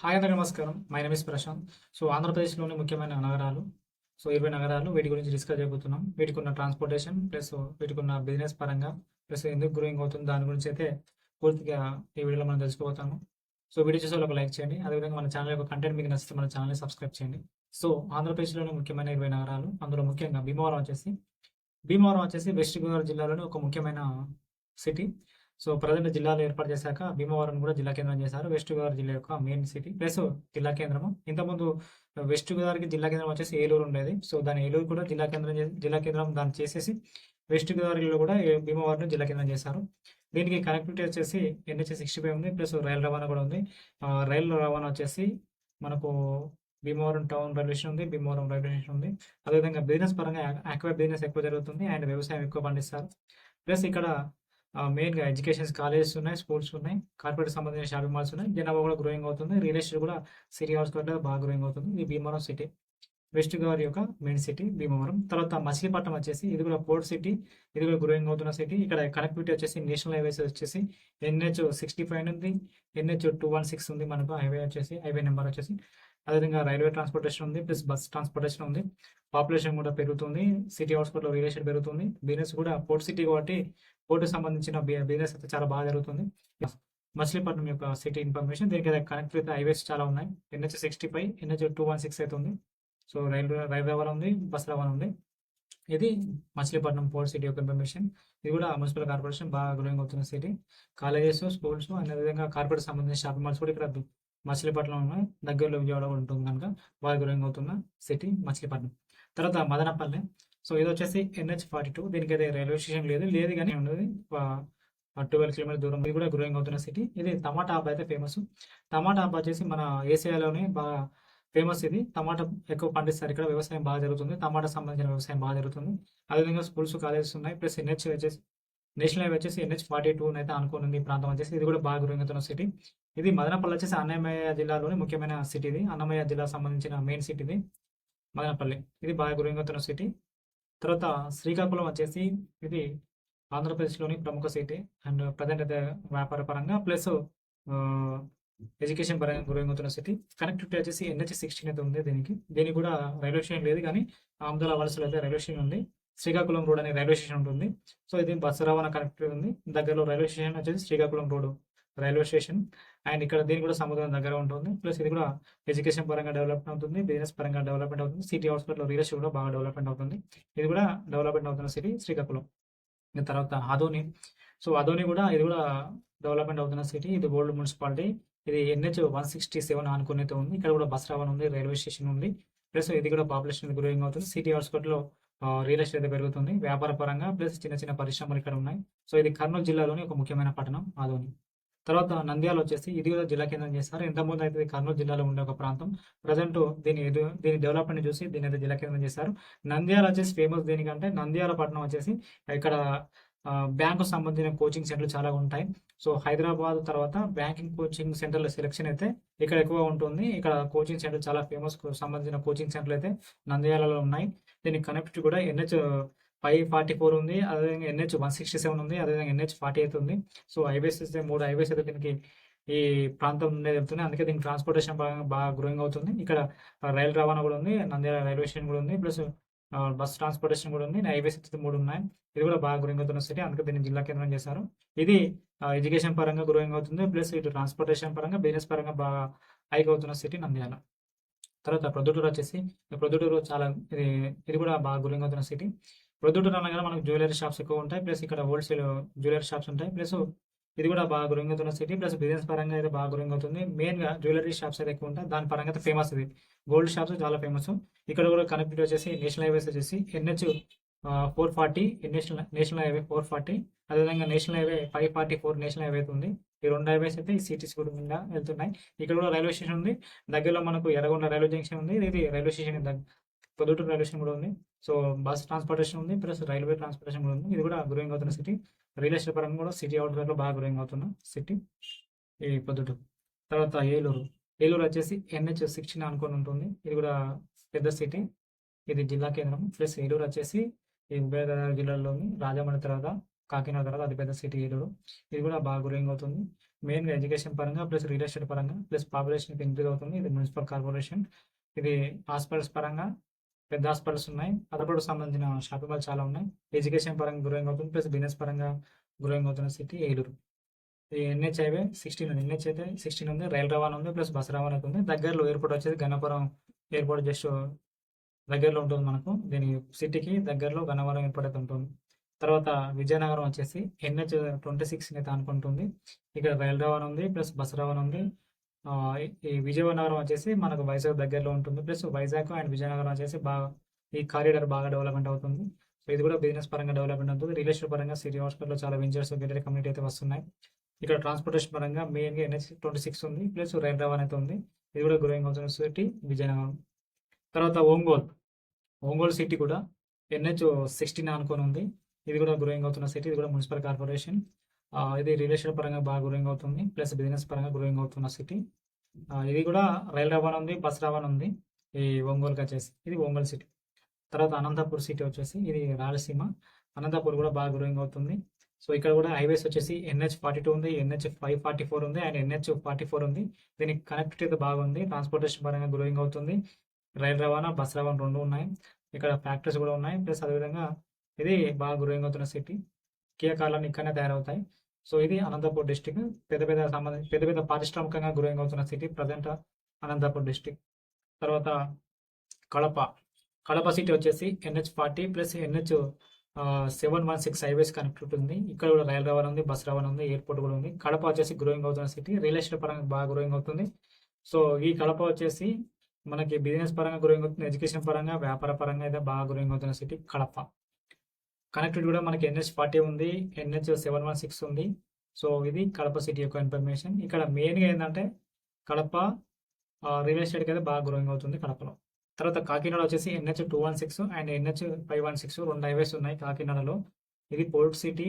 Hi అందరూ నమస్కారం. My name is Prashant. So ఆంధ్రప్రదేశ్లోని ముఖ్యమైన నగరాలు సో ఇరవై నగరాలు వీటి గురించి డిస్కస్ చేయబోతున్నాం. వీటికి ఉన్న ట్రాన్స్పోర్టేషన్ ప్లస్ వీటికి ఉన్న బిజినెస్ పరంగా ప్లస్ ఎందుకు గ్రోయింగ్ అవుతుంది దాని గురించి అయితే పూర్తిగా ఈ వీడియోలో మనం తెలుసుకోబోతాము. సో వీడియో చూసే ఒక లైక్ చేయండి. అదేవిధంగా మన ఛానల్ యొక్క కంటెంట్ మీకు నచ్చితే మన ఛానల్ని సబ్స్క్రైబ్ చేయండి. సో ఆంధ్రప్రదేశ్లోని ముఖ్యమైన ఇరవై నగరాలు అందులో ముఖ్యంగా భీమవరం వచ్చేసి. భీమవరం వచ్చేసి వెస్ట్ గోదావరి జిల్లాలోని ఒక ముఖ్యమైన సిటీ సో ప్రజెంట్ జిల్లాలు ఏర్పాటు చేశాక భీమవరం కూడా జిల్లా కేంద్రం చేశారు. వెస్ట్ గోదావరి జిల్లా యొక్క మెయిన్ సిటీ ప్లస్ జిల్లా కేంద్రము. ఇంతకుముందు uh, వెస్ట్ గోదావరికి జిల్లా కేంద్రం వచ్చేసి ఏలూరు ఉండేది. సో దాని ఏలూరు కూడా జిల్లా కేంద్రం జిల్లా కేంద్రం దాన్ని చేసేసి వెస్ట్ గోదావరిలో కూడా uh, భీమవరం జిల్లా కేంద్రం చేశారు. దీనికి కనెక్టివిటీ వచ్చేసి ఎన్హెచ్ సిక్స్టీ ఫైవ్ ఉంది. ప్లస్ రైలు రవాణా కూడా ఉంది. రైలు రవాణా వచ్చేసి మనకు భీమవరం టౌన్ రైల్వే స్టేషన్ ఉంది. భీమవరం రైల్వే స్టేషన్ ఉంది. అదేవిధంగా బిజినెస్ పరంగా uh, ఆక్వా బిజినెస్ ఎక్కువ జరుగుతుంది. అండ్ వ్యవసాయం ఎక్కువ పండిస్తారు. ప్లస్ ఇక్కడ మెయిన్గా ఎడ్యుకేషన్ కాలేజెస్ ఉన్నాయి స్కూల్స్ ఉన్నాయి కార్పొరేట్ సంబంధించిన షాపింగ్ మాల్స్ ఉన్నాయి. జనాభా కూడా గ్రోయింగ్ అవుతుంది. రియల్ ఎస్టేట్ కూడా సిటీ హౌస్ కూడా బాగా గ్రోయింగ్ అవుతుంది. ఇది భీమవరం సిటీ వెస్ట్ గోదావరి యొక్క మెయిన్ సిటీ భీమవరం. తర్వాత మచిలీపట్నం వచ్చేసి ఇది కూడా పోర్ట్ సిటీ ఇది కూడా గ్రోయింగ్ అవుతున్న సిటీ ఇక్కడ కనెక్టివిటీ వచ్చేసి నేషనల్ హైవేస్ వచ్చేసి ఎన్హెచ్ సిక్స్టీ ఫైవ్ ఉంది ఎన్హెచ్ టూ వన్ సిక్స్ ఉంది మనకు. హైవే వచ్చేసి హైవే నెంబర్ వచ్చేసి. అదేవిధంగా రైల్వే ట్రాన్స్పోర్టేషన్ ఉంది ప్లస్ బస్ ట్రాన్స్పోర్టేషన్ ఉంది. పాపులేషన్ కూడా పెరుగుతుంది. సిటీ అవుట్స్కట్లో రియల్ ఎస్టేట్ పెరుగుతుంది. బిజినెస్ కూడా పోర్ట్ సిటీ కాబట్టి పోర్టుకు సంబంధించిన బిజినెస్ అయితే చాలా బాగా జరుగుతుంది. మచిలీపట్నం యొక్క సిటీ ఇన్ఫర్మేషన్ దీనికి కనెక్ట్ విత్ హైవేస్ చాలా ఉన్నాయి. NH sixty five NH two one six అయితే ఉంది సో రైల్వే రైల్వే రవాణా ఉంది బస్ రవాణా ఉంది. ఇది మచిలీపట్నం పోర్ట్ సిటీ యొక్క ఇన్ఫర్మేషన్ ఇది కూడా మున్సిపల్ కార్పొరేషన్ బాగా గ్రోయింగ్ అవుతున్న సిటీ కాలేజెస్ స్కూల్స్ అదేవిధంగా కార్పొరేట్ సంబంధించిన షాపింగ్ మాల్స్ కూడా ఇక్కడ మచిలీపట్నం దగ్గరలో విజయవాడ కూడా ఉంటుంది కనుక బాగా గ్రోయింగ్ అవుతున్న సిటీ మచిలీపట్నం. తర్వాత మదనపల్లి. సో ఇది వచ్చేసి ఎన్హెచ్ ఫార్టీ టూ. దీనికి అయితే రైల్వే స్టేషన్ లేదు. లేదు కానీ ఉన్నది ట్వెల్వ్ కిలోమీటర్ దూరం ఇది కూడా గ్రోయింగ్ అవుతున్న సిటీ. ఇది టమాటా హాబ్ అయితే ఫేమస్ టమాటా హాబ్ వచ్చేసి మన ఏసియాలోనే బాగా ఫేమస్ ఇది. టమాటా ఎక్కువ పండిస్తారు. ఇక్కడ వ్యవసాయం బాగా జరుగుతుంది. టమాటా సంబంధించిన వ్యవసాయం బాగా జరుగుతుంది. అదేవిధంగా స్కూల్స్ కాలేజెస్ ఉన్నాయి. ప్లస్ ఎన్హెచ్ వచ్చేసి నేషనల్ హైవే వచ్చేసి ఎన్హెచ్ ఫార్టీ టూ అయితే అనుకున్నది ఈ ప్రాంతం వచ్చేసి. ఇది కూడా బాగా గ్రోయింగ్ అవుతున్న సిటీ. ఇది మదనపల్లి వచ్చేసి అన్నమయ్య జిల్లాలోని ముఖ్యమైన సిటీ ఇది. అన్నమయ్య జిల్లా సంబంధించిన మెయిన్ సిటీ ఇది. మదనపల్లి. ఇది బాగా గ్రోయింగ్ అవుతున్న సిటీ. తర్వాత శ్రీకాకుళం వచ్చేసి ఇది ఆంధ్రప్రదేశ్లోని ప్రముఖ సిటీ అండ్ ప్రజెంట్ అయితే వ్యాపార పరంగా ప్లస్ ఎడ్యుకేషన్ పరంగా గ్రోయింగ్ అవుతున్న సిటీ కనెక్టివిటీ వచ్చేసి ఎన్హెచ్ సిక్స్టీన్ అయితే ఉంది దీనికి. దీనికి కూడా రైల్వే స్టేషన్ లేదు కానీ ఆమదాల వలసలో అయితే రైల్వే స్టేషన్ ఉంది. శ్రీకాకుళం రోడ్ అనే రైల్వే స్టేషన్ ఉంటుంది. సో ఇది బస్సు రవాణా కనెక్టివిటీ ఉంది. దగ్గరలో రైల్వే స్టేషన్ వచ్చేసి Srikakulam road railway station. And ఇక్కడ దీనికి కూడా సముద్రం దగ్గర ఉంటుంది. ప్లస్ ఇది కూడా ఎడ్యుకేషన్ పరంగా డెవలప్మెంట్ అవుతుంది. బిజినెస్ పరంగా డెవలప్మెంట్ అవుతుంది. సిటీ అవుట్స్కట్లో రియల్ ఎస్టేట్ కూడా బాగా డెవలప్మెంట్ అవుతుంది. ఇది కూడా డెవలప్మెంట్ అవుతున్న సిటీ శ్రీకాకుళం. తర్వాత అదోని సో అదోని కూడా ఇది కూడా డెవలప్మెంట్ అవుతున్న సిటీ. ఇది ఓల్డ్ మున్సిపాలిటీ. ఇది ఎన్హెచ్ వన్ సిక్స్టీ సెవెన్ అనుకునేతో ఉంది. ఇక్కడ కూడా బస్ రవాణా ఉంది రైల్వే స్టేషన్ ఉంది. ప్లస్ ఇది కూడా పాపులేషన్ గ్రోయింగ్ అవుతుంది. సిటీ అవుట్స్కట్లో రియల్ ఎస్టేట్ అయితే పెరుగుతుంది. వ్యాపార పరంగా ప్లస్ చిన్న చిన్న పరిశ్రమలు ఇక్కడ ఉన్నాయి. సో ఇది కర్నూలు జిల్లాలోని ఒక ముఖ్యమైన పట్టణం ఆదోని. తర్వాత నంద్యాల వచ్చేసి ఇది కూడా జిల్లా కేంద్రం చేస్తారు. ఇంతకుముందు అయితే కర్నూలు జిల్లాలో ఉండే ఒక ప్రాంతం. ప్రజెంట్ దీని దీని డెవలప్మెంట్ చూసి దీని అయితే జిల్లా కేంద్రం చేశారు. నంద్యాల వచ్చేసి ఫేమస్ దేనికంటే నంద్యాల పట్టణం వచ్చేసి ఇక్కడ బ్యాంకు సంబంధించిన కోచింగ్ సెంటర్లు చాలా ఉంటాయి. సో హైదరాబాద్ తర్వాత బ్యాంకింగ్ కోచింగ్ సెంటర్ల సెలెక్షన్ అయితే ఇక్కడ ఎక్కువ ఉంటుంది. ఇక్కడ కోచింగ్ సెంటర్ చాలా ఫేమస్ సంబంధించిన కోచింగ్ సెంటర్లు అయితే నంద్యాలలో ఉన్నాయి. దీనికి కనెక్టివిటీ కూడా ఎన్హెచ్ ఫైవ్ ఫార్టీ ఫోర్ ఉంది అదేవిధంగా ఎన్హెచ్ వన్ సిక్స్టీ సెవెన్ ఉంది అదేవిధంగా ఎన్హెచ్ ఫార్టీ ఎయిత్ ఉంది. సో హైవేస్ అయితే మూడు హైవేస్ అయితే దీనికి ఈ ప్రాంతం నుండి వెళ్తున్నాయి అందుకే దీనికి ట్రాన్స్పోర్టేషన్ బాగా బాగా గ్రోయింగ్ అవుతుంది. ఇక్కడ రైలు రవాణా కూడా ఉంది నంద్యాల రైల్వే స్టేషన్ కూడా ఉంది ప్లస్ బస్ ట్రాన్స్పోర్టేషన్ కూడా ఉంది. హైవేస్ అయితే మూడు ఉన్నాయి. ఇది కూడా బాగా గ్రోయింగ్ అవుతున్న సిటీ అందుకే దీన్ని జిల్లా కేంద్రం చేశారు. ఇది ఎడ్యుకేషన్ పరంగా గ్రోయింగ్ అవుతుంది. ప్లస్ ఇటు ట్రాన్స్పోర్టేషన్ పరంగా బిజినెస్ పరంగా బాగా హైక్ అవుతున్న సిటీ నంద్యాల. తర్వాత ప్రొద్దుటూరు వచ్చేసి ప్రొద్దుటూరు చాలా ఇది ఇది కూడా బాగా గ్రోయింగ్ అవుతున్న సిటీ ప్రొద్దుటూరు అనగానే మనకు జ్యువెలరీ షాప్స్ ఎక్కువ ఉంటాయి. ప్లస్ ఇక్కడ హోల్సేల్ జ్యువెలరీ షాప్స్ ఉంటాయి. ప్లస్ ఇది కూడా బాగా గ్రోయింగ్ అవుతున్న సిటీ ప్లస్ బిజినెస్ పరంగా అయితే బాగా గ్రోయింగ్ అవుతుంది. మెయిన్గా జ్యువెలరీ షాప్స్ అయితే ఎక్కువ ఉంటాయి. దాని పరంగా అయితే ఫేమస్ ఇది. గోల్డ్ షాప్స్ చాలా ఫేమస్ ఇక్కడ కూడా కనెక్టివిటీ వచ్చేసి నేషనల్ హైవేస్ వచ్చేసి NH four forty national national highway four forty అదేవిధంగా national highway five forty four national highway అయితే ఉంది. ఈ రెండు హైవేస్ అయితే ఈ సిటీస్ కూడా వెళ్తున్నాయి. ఇక్కడ కూడా రైల్వే స్టేషన్ ఉంది. దగ్గరలో మనకు ఎర్రగొండ రైల్వే జంక్షన్ ఉంది. ఇది railway station Proddatur railway station కూడా ఉంది. సో బస్ ట్రాన్స్పోర్టేషన్ ఉంది. ప్లస్ రైల్వే ట్రాన్స్పోర్టేషన్ కూడా ఉంది. ఇది కూడా గ్రోయింగ్ అవుతున్న సిటీ. రియల్ ఎస్టేట్ పరంగా కూడా సిటీ అవుట్లెట్లో బాగా గ్రోయింగ్ అవుతున్న సిటీ ఈ పొద్దుటూరు. తర్వాత ఏలూరు. ఏలూరు వచ్చేసి ఎన్హెచ్ సిక్స్టీన్ అనుకొని ఉంటుంది. ఇది కూడా పెద్ద సిటీ. ఇది జిల్లా కేంద్రం. ప్లస్ ఏలూరు వచ్చేసి ఈ ఉభయ గోదావరి జిల్లాలోని రాజమండ్రి తర్వాత కాకినాడ తర్వాత అతిపెద్ద సిటీ ఏలూరు. ఇది కూడా బాగా గ్రోయింగ్ అవుతుంది. మెయిన్గా ఎడ్యుకేషన్ పరంగా ప్లస్ రియల్ ఎస్టేట్ పరంగా ప్లస్ పాపులేషన్ ఇంక్రీజ్ అవుతుంది. ఇది మున్సిపల్ కార్పొరేషన్. ఇది హాస్పిటల్స్ పరంగా పెద్ద హాస్పిటల్స్ ఉన్నాయి. అదొకటి సంబంధించిన షాపింగ్ మాల్ చాలా ఉన్నాయి. ఎడ్యుకేషన్ పరంగా గ్రోయింగ్ అవుతుంది. ప్లస్ బిజినెస్ పరంగా గ్రోయింగ్ అవుతున్న సిటీ ఏలూరు. ఈ ఎన్హెచ్ హైవే సిక్స్టీన్ ఉంది. ఎన్హెచ్ అయితే సిక్స్టీన్ ఉంది. రైలు రవాణా ఉంది. ప్లస్ బస్ రవాణా ఉంది. దగ్గరలో ఎయిర్పోర్ట్ వచ్చేసి గన్నపురం ఎయిర్పోర్ట్ జస్ట్ దగ్గరలో ఉంటుంది మనకు. దీని సిటీకి దగ్గరలో గన్నవరం ఎయిర్పోర్ట్ అయితే ఉంటుంది. తర్వాత విజయనగరం వచ్చేసి ఎన్హెచ్ ట్వంటీ సిక్స్ అయితే అనుకుంటుంది. ఇక్కడ రైలు రవాణా ఉంది. ప్లస్ బస్ రవాణా ఉంది. ఈ విజయనగరం వచ్చేసి మనకు వైజాగ్ దగ్గరలో ఉంటుంది. ప్లస్ వైజాగ్ అండ్ విజయనగరం వచ్చేసి బాగా ఈ కారిడార్ బాగా డెవలప్మెంట్ అవుతుంది. సో ఇది కూడా బిజినెస్ పరంగా డెవలప్మెంట్ అవుతుంది. రియల్ ఎస్టేట్ పరంగా సిటీ హాస్పిటల్లో చాలా వెంచర్స్ గెటెడ్ కమ్యూనిటీ అయితే వస్తున్నాయి. ఇక్కడ ట్రాన్స్పోర్టేషన్ పరంగా మెయిన్గా ఎన్హెచ్ ట్వంటీ సిక్స్ ఉంది. ప్లస్ రైల్ రవాణా అయితే ఉంది. ఇది కూడా గ్రోయింగ్ అవుతున్న సిటీ విజయనగరం. తర్వాత ఒంగోలు. ఒంగోలు సిటీ కూడా ఎన్హెచ్ సిక్స్టీన్ అనుకొని ఉంది. ఇది కూడా గ్రోయింగ్ అవుతున్న సిటీ. ఇది కూడా మున్సిపల్ కార్పొరేషన్. ఇది రియల్ ఎస్టేట్ పరంగా బాగా గ్రోయింగ్ అవుతుంది ప్లస్ బిజినెస్ పరంగా గ్రోయింగ్ అవుతున్న సిటీ ఇది కూడా రైల్ రవాణా ఉంది బస్ రవాణా ఉంది ఈ ఒంగోలుకి వచ్చేసి ఇది ఒంగోలు సిటీ తర్వాత అనంతపూర్ సిటీ వచ్చేసి ఇది రాయలసీమ. అనంతపూర్ కూడా బాగా గ్రోయింగ్ అవుతుంది. సో ఇక్కడ కూడా హైవేస్ వచ్చేసి ఎన్హెచ్ ఫార్టీ టూ ఉంది ఎన్హెచ్ ఫైవ్ ఫార్టీ ఫోర్ ఉంది అండ్ ఎన్హెచ్ ఫార్టీ ఫోర్ ఉంది. దీనికి కనెక్టివిటీ అయితే బాగుంది ట్రాన్స్పోర్టేషన్ పరంగా గ్రోయింగ్ అవుతుంది. రైల్ రవాణా బస్ రవాణా రెండు ఉన్నాయి. ఇక్కడ ఫ్యాక్టరీస్ కూడా ఉన్నాయి ప్లస్ అదేవిధంగా ఇది బాగా గ్రోయింగ్ అవుతున్న సిటీ కియా ఇక్కడనే తయారవుతాయి. సో ఇది అనంతపూర్ డిస్టిక్ పెద్ద పెద్ద సంబంధించి పెద్ద పెద్ద పారిశ్రామికంగా గ్రోయింగ్ అవుతున్న సిటీ ప్రజెంట్ అనంతపూర్ డిస్టిక్. తర్వాత కడప. కడప సిటీ వచ్చేసి NH forty plus NH seven one six highways connect ఉంది. ఇక్కడ కూడా రైల్ రవాణా ఉంది బస్ రవాణా ఉంది ఎయిర్పోర్ట్ కూడా ఉంది. కడప వచ్చేసి గ్రోయింగ్ అవుతున్న సిటీ. రియల్ ఎస్టేట్ పరంగా బాగా గ్రోయింగ్ అవుతుంది సో ఈ కడప వచ్చేసి మనకి బిజినెస్ పరంగా గ్రోయింగ్ అవుతుంది ఎడ్యుకేషన్ పరంగా వ్యాపార పరంగా అయితే బాగా గ్రోయింగ్ అవుతున్న సిటీ కడప. కనెక్టివిటీ కూడా మనకి ఎన్హెచ్ ఫార్టీ ఉంది ఎన్హెచ్ సెవెన్ వన్ సిక్స్ ఉంది. సో ఇది కడప సిటీ యొక్క ఇన్ఫర్మేషన్ ఇక్కడ మెయిన్గా ఏంటంటే కడప రియల్ ఎస్టేట్కి అయితే బాగా గ్రోయింగ్ అవుతుంది కడపలో. తర్వాత కాకినాడ వచ్చేసి NH two one six and NH five one six రెండు హైవేస్ ఉన్నాయి కాకినాడలో. ఇది పోర్ట్ సిటీ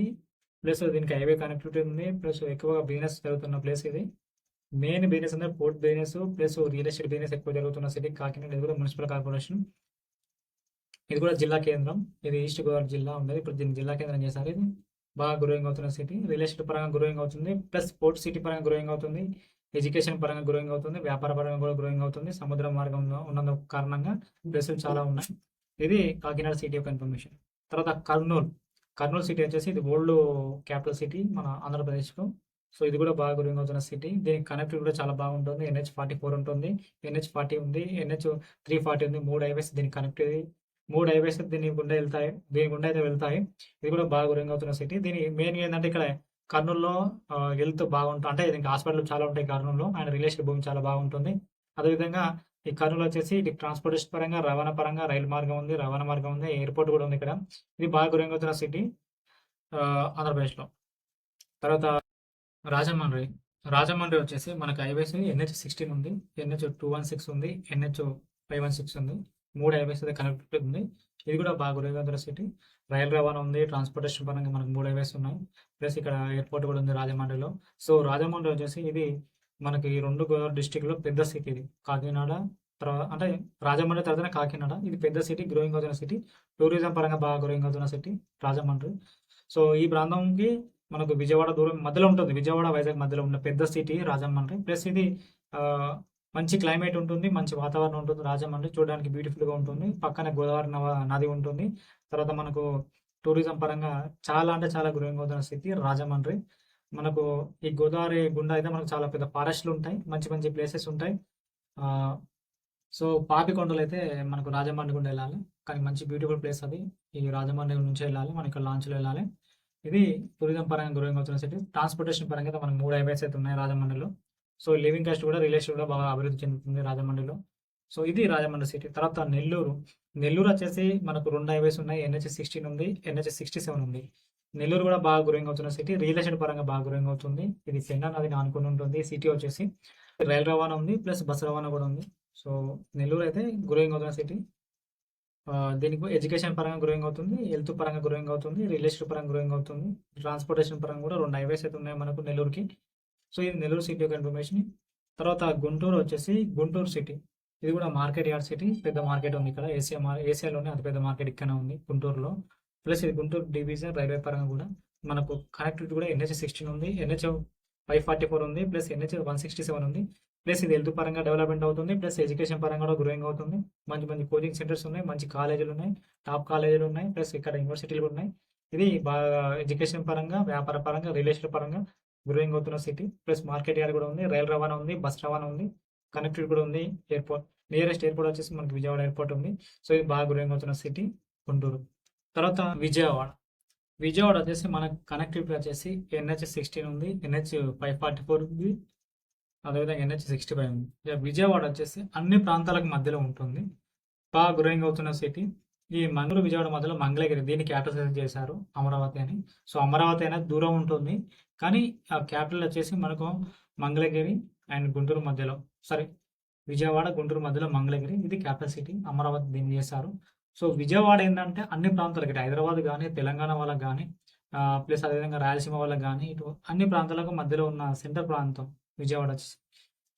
ప్లస్ దీనికి హైవే కనెక్టివిటీ ఉంది ప్లస్ ఎక్కువగా బిజినెస్ జరుగుతున్న ప్లేస్ ఇది. మెయిన్ బిజినెస్ అంటే port business plus real estate business ఎక్కువ జరుగుతున్న సిటీ కాకినాడ ఇది కూడా మున్సిపల్ కార్పొరేషన్ ఇది కూడా జిల్లా కేంద్రం. ఇది ఈస్ట్ గోదావరి జిల్లా ఉండేది. ఇప్పుడు దీన్ని జిల్లా కేంద్రం చేశారు. ఇది బాగా గ్రోయింగ్ అవుతున్న సిటీ రియల్ ఎస్టేట్ పరంగా గ్రోయింగ్ అవుతుంది. ప్లస్ స్పోర్ట్స్ సిటీ పరంగా గ్రోయింగ్ అవుతుంది. ఎడ్యుకేషన్ పరంగా గ్రోయింగ్ అవుతుంది. వ్యాపార పరంగా కూడా గ్రోయింగ్ అవుతుంది. సముద్ర మార్గంలో ఉన్నందు కారణంగా ప్లేసులు చాలా ఉన్నాయి. ఇది కాకినాడ సిటీ యొక్క ఇన్ఫర్మేషన్ తర్వాత కర్నూలు. కర్నూలు సిటీ వచ్చేసి ఇది ఓల్డ్ క్యాపిటల్ సిటీ మన ఆంధ్రప్రదేశ్లో. సో ఇది కూడా బాగా గ్రోయింగ్ అవుతున్న సిటీ దీనికి కనెక్టివిటీ కూడా చాలా బాగుంటుంది. ఎన్హెచ్ ఫార్టీ ఫోర్ ఉంటుంది. ఎన్హెచ్ ఫార్టీ ఉంది. ఎన్హెచ్ త్రీ ఫార్టీ ఉంది. మూడు హైవేస్ దీనికి కనెక్టివిటీ మూడు హైవేస్ దీని గుండా వెళ్తాయి దీని గుండా అయితే వెళ్తాయి. ఇది కూడా బాగా గురంగా అవుతున్న సిటీ దీని మెయిన్ ఏంటంటే ఇక్కడ కర్నూలులో హెల్త్ బాగుంటుంది అంటే దీనికి హాస్పిటల్ చాలా ఉంటాయి కర్నూలులో. అండ్ రిలేషన్ భూమి చాలా బాగుంటుంది. అదేవిధంగా ఈ కర్నూలు వచ్చేసి ఇది ట్రాన్స్పోర్టేషన్ పరంగా రవాణా పరంగా రైలు మార్గం ఉంది రవాణా మార్గం ఉంది ఎయిర్పోర్ట్ కూడా ఉంది ఇక్కడ. ఇది బాగా గురంగా అవుతున్న సిటీ ఆంధ్రప్రదేశ్లో. తర్వాత రాజమండ్రి. రాజమండ్రి వచ్చేసి మనకి హైవేస్ ఎన్హెచ్ సిక్స్టీన్ ఉంది ఎన్హెచ్ టూ వన్ సిక్స్ ఉంది ఎన్హెచ్ ఫైవ్ వన్ సిక్స్ ఉంది. మూడు హైవేస్ అయితే కనెక్ట్ ఉంది. ఇది కూడా బాగా గ్రోయింగ్ సిటీ. రైలు రవాణా ఉంది ట్రాన్స్పోర్టేషన్ పరంగా మనకు మూడు హైవేస్ ఉన్నాయి. ప్లస్ ఇక్కడ ఎయిర్పోర్ట్ కూడా ఉంది రాజమండ్రిలో. సో రాజమండ్రి వచ్చేసి ఇది మనకి ఈ రెండు గోదావరి డిస్టిక్లో పెద్ద సిటీ ఇది. కాకినాడ తర్వాత అంటే రాజమండ్రి తర్వాత కాకినాడ. ఇది పెద్ద సిటీ గ్రోయింగ్ అవుతున్న సిటీ టూరిజం పరంగా బాగా గ్రోయింగ్ అవుతున్న సిటీ రాజమండ్రి. సో ఈ ప్రాంతంకి మనకు విజయవాడ దూరం మధ్యలో ఉంటుంది. విజయవాడ వైజాగ్ మధ్యలో ఉన్న పెద్ద సిటీ రాజమండ్రి. ప్లస్ ఇది మంచి క్లైమేట్ ఉంటుంది మంచి వాతావరణం ఉంటుంది. రాజమండ్రి చూడడానికి beautiful గా ఉంటుంది. పక్కన గోదావరి నవ- నది ఉంటుంది. తర్వాత మనకు టూరిజం పరంగా చాలా అంటే చాలా గ్రోయింగ్ అవుతున్న సిటీ రాజమండ్రి. మనకు ఈ గోదావరి గుండా అయితే మనకు చాలా పెద్ద ఫారెస్ట్లు ఉంటాయి. మంచి మంచి ప్లేసెస్ ఉంటాయి. ఆ, సో పాపికొండలు అయితే మనకు రాజమండ్రి గుండా వెళ్ళాలి. కానీ మంచి బ్యూటిఫుల్ ప్లేస్ అది. ఈ రాజమండ్రి నుంచి వెళ్ళాలి. మనం ఇక్కడ లాంచ్లో వెళ్ళాలి. ఇది టూరిజం పరంగా గ్రోయింగ్ అవుతున్న సిటీ ట్రాన్స్పోర్టేషన్ పరంగా అయితే మనకు మూడు హైవేస్ అయితే ఉన్నాయి రాజమండ్రిలో. సో లివింగ్ కాస్ట్ కూడా రిలేషన్ కూడా బాగా అభివృద్ధి చెందుతుంది రాజమండ్రిలో. సో ఇది రాజమండ్రి సిటీ. తర్వాత నెల్లూరు. నెల్లూరు వచ్చేసి మనకు రెండు హైవేస్ ఉన్నాయి. ఎన్హెచ్ సిక్స్టీన్ ఉంది ఎన్హెచ్ సిక్స్టీ సెవెన్ ఉంది. నెల్లూరు కూడా బాగా గ్రోయింగ్ అవుతున్న సిటీ రియల్ ఎస్టేట్ పరంగా బాగా గ్రోయింగ్ అవుతుంది. ఇది పెన్నా నదిని ఆనుకుని ఉంటుంది సిటీ వచ్చేసి. రైలు రవాణా ఉంది ప్లస్ బస్సు రవాణా కూడా ఉంది. సో నెల్లూరు అయితే గ్రోయింగ్ అవుతున్న సిటీ దీనికి ఎడ్యుకేషన్ పరంగా గ్రోయింగ్ అవుతుంది హెల్త్ పరంగా గ్రోయింగ్ అవుతుంది రియల్ ఎస్టేట్ పరంగా గ్రోయింగ్ అవుతుంది. ట్రాన్స్పోర్టేషన్ పరంగా కూడా రెండు హైవేస్ అయితే ఉన్నాయి మనకు నెల్లూరుకి. సో ఇది నెల్లూరు సిటీ యొక్క ఇన్ఫర్మేషన్ తర్వాత గుంటూరు వచ్చేసి గుంటూరు సిటీ ఇది కూడా మార్కెట్ యార్డ్ సిటీ పెద్ద మార్కెట్ ఉంది ఇక్కడ. ఏసియా మార్ ఏసియాలోనే అతి పెద్ద మార్కెట్ ఇక్కడనే ఉంది గుంటూరులో. ప్లస్ ఇది గుంటూరు డివిజన్ రైల్వే పరంగా కూడా మనకు కనెక్టివిటీ కూడా ఎన్హెచ్ సిక్స్టీన్ ఉంది. ఎన్హెచ్ ఫైవ్ ఫార్టీ ఫోర్ ఉంది. Plus NH one sixty seven ఉంది. ప్లస్ ఇది హెల్త్ పరంగా డెవలప్మెంట్ అవుతుంది. ప్లస్ ఎడ్యుకేషన్ పరంగా కూడా గ్రోయింగ్ అవుతుంది. మంచి మంచి కోచింగ్ సెంటర్స్ ఉన్నాయి. మంచి కాలేజీలు ఉన్నాయి. టాప్ కాలేజీలు ఉన్నాయి. ప్లస్ ఇక్కడ యూనివర్సిటీలు కూడా ఉన్నాయి. ఇది బాగా ఎడ్యుకేషన్ పరంగా వ్యాపార పరంగా రిలేషన్ పరంగా గ్రోయింగ్ అవుతున్న సిటీ ప్లస్ మార్కెట్ యార్డ్ కూడా ఉంది రైలు రవాణా ఉంది బస్ రవాణా ఉంది కనెక్టివిటీ కూడా ఉంది ఎయిర్పోర్ట్ నియరెస్ట్ ఎయిర్పోర్ట్ వచ్చేసి మనకి విజయవాడ ఎయిర్పోర్ట్ ఉంది. సో ఇది బాగా గ్రోయింగ్ అవుతున్న సిటీ గుంటూరు. తర్వాత విజయవాడ. విజయవాడ వచ్చేసి మనకు కనెక్టివిటీ వచ్చేసి ఎన్హెచ్ సిక్స్టీన్ ఉంది ఎన్హెచ్ ఫైవ్ ఫార్టీ ఫోర్ ఉంది అదేవిధంగా ఎన్హెచ్ సిక్స్టీ ఫైవ్ ఉంది. ఇక విజయవాడ వచ్చేసి అన్ని ప్రాంతాలకు మధ్యలో ఉంటుంది. బాగా గ్రోయింగ్ అవుతున్న సిటీ. ఈ మంగళూరు విజయవాడ మధ్యలో మంగళగిరి దీన్ని క్యాపిటల్ చేశారు అమరావతి అని. సో అమరావతి అనేది దూరం ఉంటుంది. కానీ ఆ క్యాపిటల్ వచ్చేసి మనకు మంగళగిరి అండ్ గుంటూరు మధ్యలో సారీ విజయవాడ గుంటూరు మధ్యలో మంగళగిరి ఇది క్యాపిటల్ సిటీ అమరావతి దీన్ని చేశారు. సో విజయవాడ ఏంటంటే అన్ని ప్రాంతాలకి ఇటు హైదరాబాద్ కానీ తెలంగాణ వాళ్ళకి కానీ ప్లస్ అదేవిధంగా రాయలసీమ వాళ్ళకి కానీ ఇటు అన్ని ప్రాంతాలకు మధ్యలో ఉన్న సెంటర్ ప్రాంతం విజయవాడ వచ్చేసి.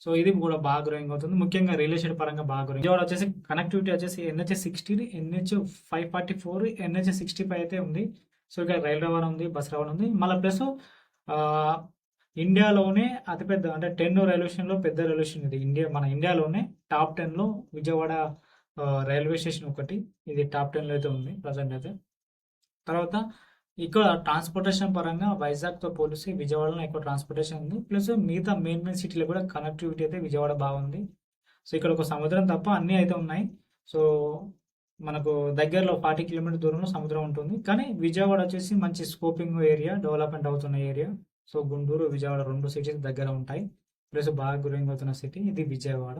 సో ఇది కూడా బాగా గ్రోయింగ్ అవుతుంది. ముఖ్యంగా రియల్ ఎస్టేట్ పరంగా బాగా గ్రోయింగ్ విజయవాడ వచ్చేసి కనెక్టివిటీ వచ్చేసి NH sixty NH five forty four NH sixty five అయితే ఉంది. సో ఇక్కడ రైలు రవాణా ఉంది బస్ రవాణా ఉంది. మళ్ళీ ప్లస్ ఇండియాలోనే అతిపెద్ద అంటే టెన్ రైల్వే స్టేషన్లో పెద్ద రైల్వే స్టేషన్ ఇది. ఇండియా మన ఇండియాలోనే టాప్ టెన్లో విజయవాడ రైల్వే స్టేషన్ ఒకటి. ఇది టాప్ టెన్లో అయితే ఉంది ప్రజెంట్ అయితే. తర్వాత ఇక్కడ ట్రాన్స్పోర్టేషన్ పరంగా వైజాగ్తో పోలిసి విజయవాడలో ఎక్కువ ట్రాన్స్పోర్టేషన్ ఉంది. ప్లస్ మిగతా మెయిన్ మెయిన్ సిటీలో కూడా కనెక్టివిటీ అయితే విజయవాడ బాగుంది. సో ఇక్కడ ఒక సముద్రం తప్ప అన్నీ అయితే ఉన్నాయి. సో మనకు దగ్గరలో ఫార్టీ కిలోమీటర్ దూరంలో సముద్రం ఉంటుంది. కానీ విజయవాడ వచ్చేసి మంచి స్కోపింగ్ ఏరియా డెవలప్మెంట్ అవుతున్న ఏరియా సో గుంటూరు విజయవాడ రెండు సిటీస్ దగ్గర ఉంటాయి. ప్లస్ బాగా గ్రోయింగ్ అవుతున్న సిటీ ఇది విజయవాడ.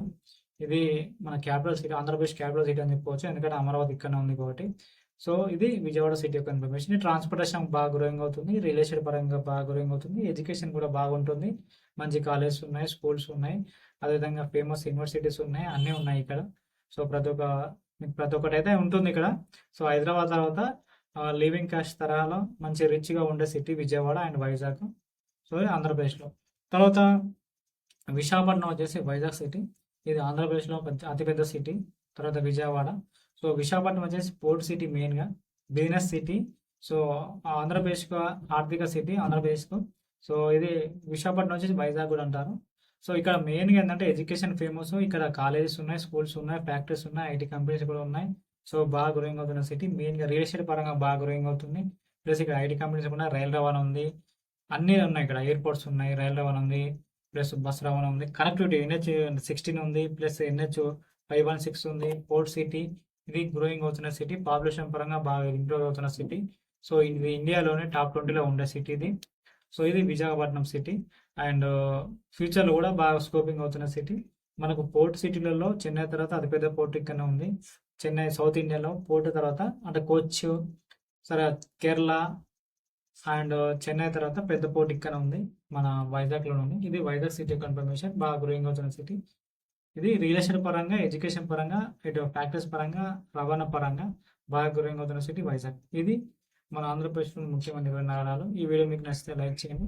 ఇది మన capital city Andhra Pradesh capital city అని చెప్పుకోవచ్చు ఎందుకంటే అమరావతి ఇక్కడనే ఉంది కాబట్టి. సో ఇది విజయవాడ సిటీ యొక్క ఇన్ఫర్మేషన్ ట్రాన్స్పోర్టేషన్ బాగా గ్రోయింగ్ అవుతుంది. రియల్ ఎస్టేట్ పరంగా బాగా గ్రోయింగ్ అవుతుంది. ఎడ్యుకేషన్ కూడా బాగుంటుంది మంచి కాలేజెస్ ఉన్నాయి స్కూల్స్ ఉన్నాయి. అదేవిధంగా ఫేమస్ యూనివర్సిటీస్ ఉన్నాయి. అన్నీ ఉన్నాయి ఇక్కడ. సో ప్రతి ఒక్క మీకు ప్రతి ఒక్కటి అయితే ఉంటుంది ఇక్కడ. సో హైదరాబాద్ తర్వాత లివింగ్ క్యాష్ తరహాలో మంచి రిచ్గా ఉండే city Vijayawada and Vizag. So ఇది ఆంధ్రప్రదేశ్లో. తర్వాత విశాఖపట్నం వచ్చేసి వైజాగ్ సిటీ. ఇది ఆంధ్రప్రదేశ్లో అతిపెద్ద సిటీ. తర్వాత విజయవాడ. సో విశాఖపట్నం వచ్చేసి పోర్ట్ సిటీ మెయిన్గా. Business city. సో ఆంధ్రప్రదేశ్కు ఆర్థిక సిటీ ఆంధ్రప్రదేశ్కు. సో ఇది విశాఖపట్నం వచ్చేసి వైజాగ్ కూడా అంటారు. సో ఇక్కడ మెయిన్గా ఏంటంటే ఎడ్యుకేషన్ ఫేమస్ ఇక్కడ కాలేజెస్ ఉన్నాయి స్కూల్స్ ఉన్నాయి ఫ్యాక్టరీస్ ఉన్నాయి ఐటీ కంపెనీస్ కూడా ఉన్నాయి. సో బాగా గ్రోయింగ్ అవుతున్న సిటీ మెయిన్గా రియల్ ఎస్టేట్ పరంగా బాగా గ్రోయింగ్ అవుతుంది. ప్లస్ ఇక్కడ ఐటీ కంపెనీస్ కూడా రైల్ రవాణా ఉంది. అన్నీ ఉన్నాయి ఇక్కడ. ఎయిర్పోర్ట్స్ ఉన్నాయి రైల్ రవాణా ఉంది. ప్లస్ బస్ రవాణా ఉంది. కనెక్టివిటీ ఎన్హెచ్ సిక్స్టీన్ ఉంది. Plus NH five one six ఉంది. పోర్ట్ సిటీ ఇది గ్రోయింగ్ అవుతున్న సిటీ పాపులేషన్ పరంగా బాగా ఇంప్రూవ్ అవుతున్న సిటీ సో ఇది ఇండియాలోనే టాప్ ట్వంటీలో ఉండే సిటీ ఇది. సో ఇది విశాఖపట్నం సిటీ. అండ్ ఫ్యూచర్లో కూడా బాగా స్కోపింగ్ అవుతున్న సిటీ. మనకు పోర్ట్ సిటీలలో చెన్నై తర్వాత అతిపెద్ద పోర్ట్ ఇక్కడనే ఉంది. చెన్నై సౌత్ ఇండియాలో పోర్ట్ తర్వాత అంటే కోచ్ సరే కేరళ అండ్ చెన్నై తర్వాత పెద్ద పోర్ట్ ఇక్కడ ఉంది. మన వైజాగ్లో ఉంది. ఇది వైజాగ్ సిటీ కన్ఫర్మేషన్. బాగా గ్రోయింగ్ అవుతున్న సిటీ. ఇది రియల్ ఎస్టేట్ పరంగా ఎడ్యుకేషన్ పరంగా ఇటు ఫ్యాక్టరీస్ పరంగా రవాణా పరంగా బాగా గ్రోయింగ్ అవుతున్న సిటీ వైజాగ్. ఇది మన ఆంధ్రప్రదేశ్లో ముఖ్యమైన ఇరవై నగరాలు ఈ వీడియో మీకు నచ్చితే లైక్ చేయండి.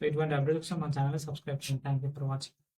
ఇటువంటి అప్డేట్స్ మన ఛానల్ సబ్స్క్రైబ్ చేయండి. Thank you for watching